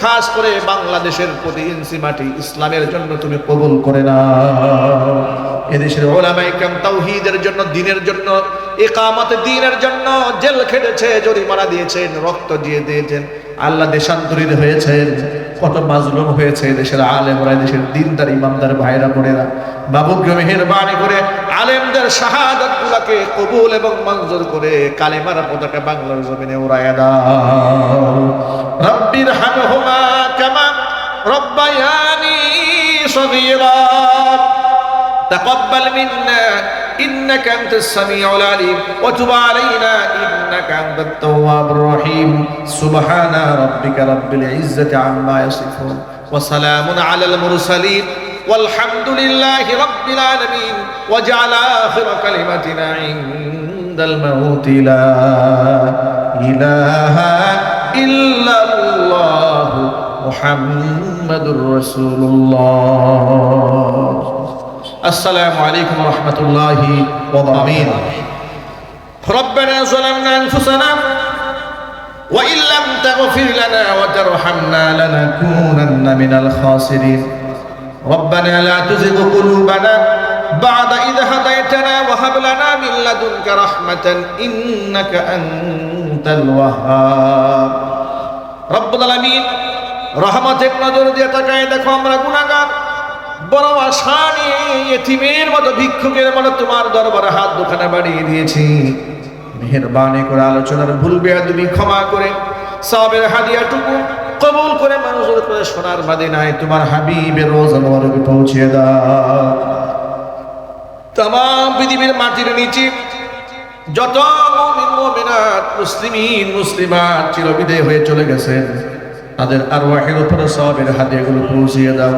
খাস করে বাংলাদেশের প্রতি ইঞ্চি মাটি ইসলামের জন্য তুমি কবুল করে না এদেশের ওলামাই কাম তাওহীদের জন্য, দিনের জন্য, একামতে দিনের জন্য জেল খেটেছে, জরিমানা দিয়েছেন, রক্ত দিয়ে দিয়েছেন। আল্লাহ দেশান্তরিত হয়েছেন, কত মাজলুম হয়েছে দেশের আলেমরা দেশের দিনদার ইমামদার ভাইরা, বোনেরা। বাবুকে মেহেরবানি করে আলেমদের শাহাদত গুলাকে কবুল এবং মঞ্জুর করে কালেমার পতাকা বাংলার জমিনে উড়াইয়া দাও। রব্বির হামহুমা কামা রব্বায়ানি সগীরা تقبل منا إنك أنت السميع العليم وتب علينا إنك أنت التواب الرحيم سبحان ربك رب العزة عما يصفون وسلام على المرسلين والحمد لله رب العالمين وجعل آخر كلمتنا عند الموت لا إله إلا الله محمد رسول الله السلام عليكم ورحمة الله وبركاته ربنا ظلمنا أنفسنا وإن لم تغفر لنا وترحمنا لنكونن من الخاسرين ربنا لا تزغ قلوبنا بعد إذ هديتنا وهب لنا من لدنك رحمة إنك أنت الوهاب রব্বুল আলমিন রহমতের নজর দিয়ে তাকায়, দেখো আমরা গুণাগার বড় আশা নিয়ে মতো ভিক্ষুকের মতো তোমার দরবারে হাত দুখানে বাড়িয়ে দিয়েছি। মেহরবানি করে আলোচনার ভুল তুমি ক্ষমা করে, সাবের হাদিয়াটুকু কবুল করে মানুষের করে সোনার বাদে নাই তোমার হাবিবের রোজ আনোয়ারকে পৌঁছে দাও। তাম পৃথিবীর মাটির নিচে যত মুমিন, মুমিনাত, মুসলিমিন, মুসলিমাত চিরবিদায় হয়ে চলে গেছেন তাদের আর ওয়াহের উপরে সবের হাদিয়াগুলো পৌঁছিয়ে দাও।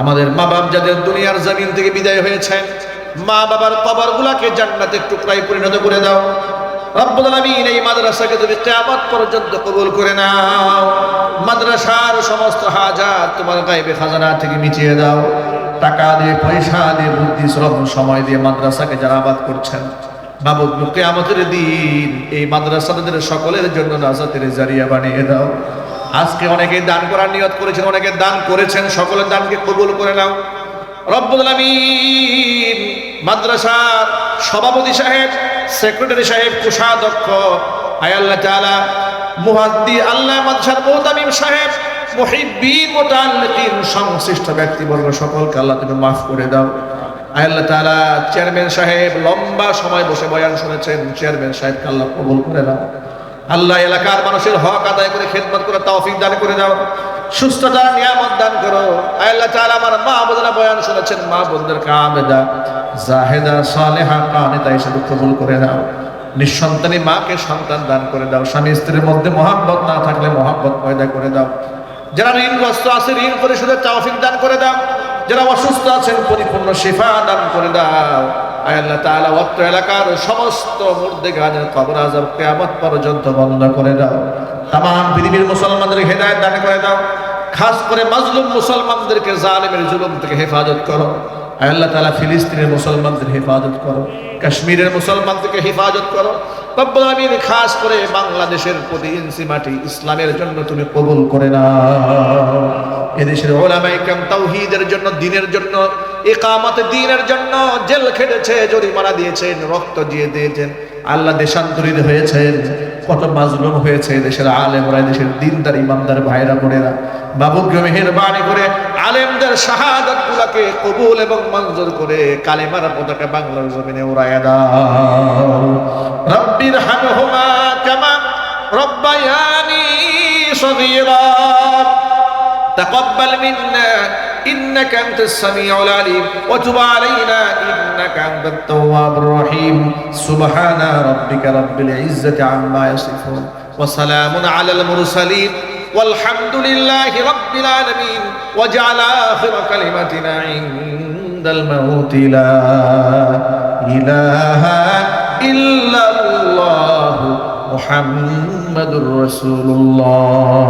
আমাদের মা বাপ যাদের দুনিয়ার জমিন থেকে বিদায় হয়েছেন মা বাবার কবর গুলাকে জান্নাতের টুকরায় পরিণত করে দাও। রব্বুল আলামিন এই মাদ্রাসাকে তুমি কিয়ামত পর্যন্ত কবুল করে নাও। মাদ্রাসার সমস্ত হাজাত তোমার গায়বে খাজানা থেকে মিটিয়ে দাও। টাকা দিয়ে, পয়সা দিয়ে, বুদ্ধি, শ্রম, সময় দিয়ে মাদ্রাসাকে যারা আবাদ করছেন বাবু আমাদের দিন এই মাদ্রাসাদের সকলের জন্য নাজাতের জারিয়া বানিয়ে দাও। আজকে অনেকে দান করার নিয়ত করেছেন, অনেকে দান করেছেন, সকলের দানকে কবুল করে নাও। রব্বুল আলামিন, মাদ্রাসার সভাপতি সাহেব, সেক্রেটারি সাহেব, কোষাধ্যক্ষ আয় আল্লাহ তাআলা মুহাদ্দি আল্লাহ মাদ্রাসার মুহতামিম সাহেব, মুহিব্বিন মুতাআল্লিকিন সংশ্লিষ্ট ব্যক্তিবর্গ সকলকে আল্লাহ তুমি মাফ করে দাও। আল্লাহ তাআলা চেয়ারম্যান সাহেব লম্বা সময় বসে বয়ান শুনেছেন, চেয়ারম্যান সাহেবকে আল্লাহ কবুল করে দাও আল্লাহ এলাকার মানুষের হক আদায় করে খেদমত করে তৌফিক দান করে দাও সুস্থতা, নিয়ামত দান করো। আল্লাহ তাআলা আমার মা বোনেরা বয়ান শুনেছেন, মা বোনদের কামেদা, জাহেদা, সালেহা কানেতা হিসেবে কবুল করে দাও নিঃসন্তানী মাকে সন্তান দান করে দাও। স্বামী স্ত্রীর মধ্যে মহাব্বত না থাকলে মহাব্বত পয়দা করে দাও। যারা ঋণগ্রস্ত আছে, ঋণ পরিশোধের তৌফিক দান করে দাও। যারা অসুস্থ আছেন, পরিপূর্ণ শিফা দান করে দাও। আল্লাহ তাআলা অত্র এলাকার সমস্ত মুর্দে গানের কবর আজব কিয়ামত পর্যন্ত বন্ধ করে দাও। তাম পৃথিবীর মুসলমানদের হেদায়েত দান করে দাও। খাস করে মাজলুম মুসলমানদেরকে জালিমের জুলুম থেকে হেফাজত করো। আল্লাহ তাআলা ফিলিস্তিনের মুসলমানদের হেফাজত করো। কাশ্মীরের মুসলমানদেরকে হেফাজত করো। রব্বুল আলামিন খাস করে বাংলাদেশের প্রতি ইঞ্চি মাটি ইসলামের জন্য তুমি কবুল করে নাও। এদেশের ওলামাই কাম তাওহীদের জন্য, দিনের জন্য একামতে দিনের জন্য জেল খেটেছে, জরিমানা দিয়েছেন, রক্ত দিয়ে দিয়েছেন। আল্লাহ দেশান্তরিত হয়েছেন, কত মাজলুম হয়েছে দেশের আলেমরা দেশের দিনদার ইমামদার ভাইরা, বোনেরা। বাবুকে মেহেরবানি করে আলেমদের শাহাদত গুলাকে কবুল এবং মঞ্জুর করে কালেমার পতাকা বাংলার জমিনে উড়াইয়া দাও। রব্বির হামহুমা কামা রব্বায়ানি সগীরা। تقبل منا إنك أنت السميع العليم وتب علينا إنك أنت التواب الرحيم سبحان ربك رب العزة عما يصفون وسلام على المرسلين والحمد لله رب العالمين وجعل آخر كلمتنا عند الموت لا إله إلا الله محمد رسول الله